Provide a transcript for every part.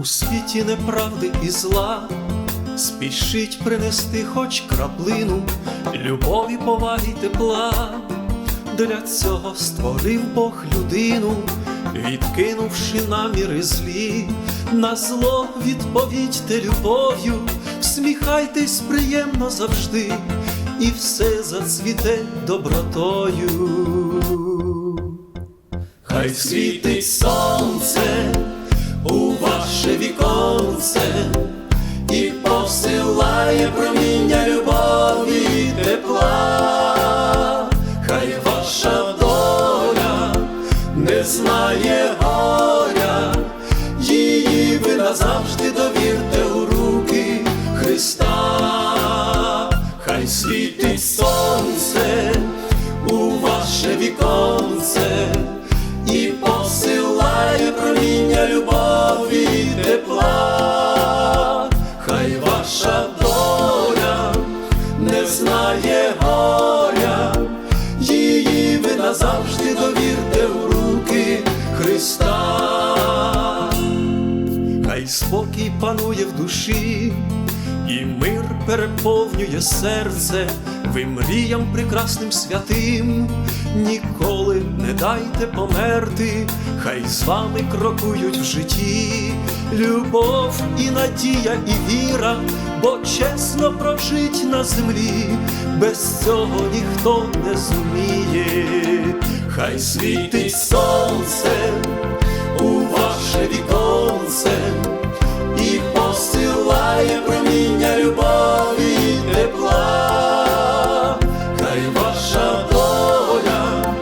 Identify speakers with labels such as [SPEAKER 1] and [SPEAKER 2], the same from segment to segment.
[SPEAKER 1] У світі неправди і зла спішить принести хоч краплину любові, поваги, тепла. Для цього створив Бог людину, відкинувши наміри злі, на зло відповідьте любов'ю, всміхайтесь приємно завжди, і все зацвіте добротою. Хай світить сонце не спокій панує в душі, і мир переповнює серце, ви мріям прекрасним святим, ніколи не дайте померти, хай з вами крокують в житті, любов і надія, і віра, бо чесно прожить на землі, без цього ніхто не зуміє, хай світить сонце у ваше віконце посилає проміння любові і тепла, хай ваша доля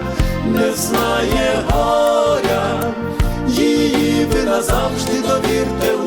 [SPEAKER 1] не знає горя, її ви назавжди довірте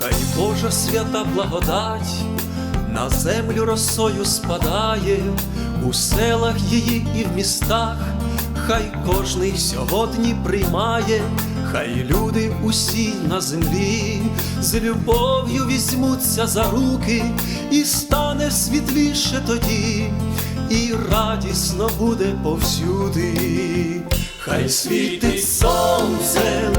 [SPEAKER 1] Хай Божа свята благодать на землю росою спадає, у селах її і в містах, хай кожний сьогодні приймає, хай люди усі на землі з любов'ю візьмуться за руки, і стане світліше тоді, і радісно буде повсюди, хай світить сонце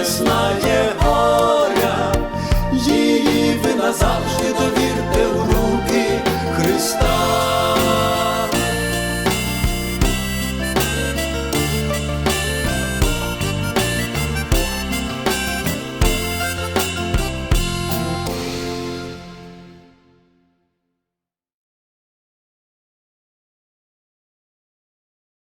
[SPEAKER 1] весна є.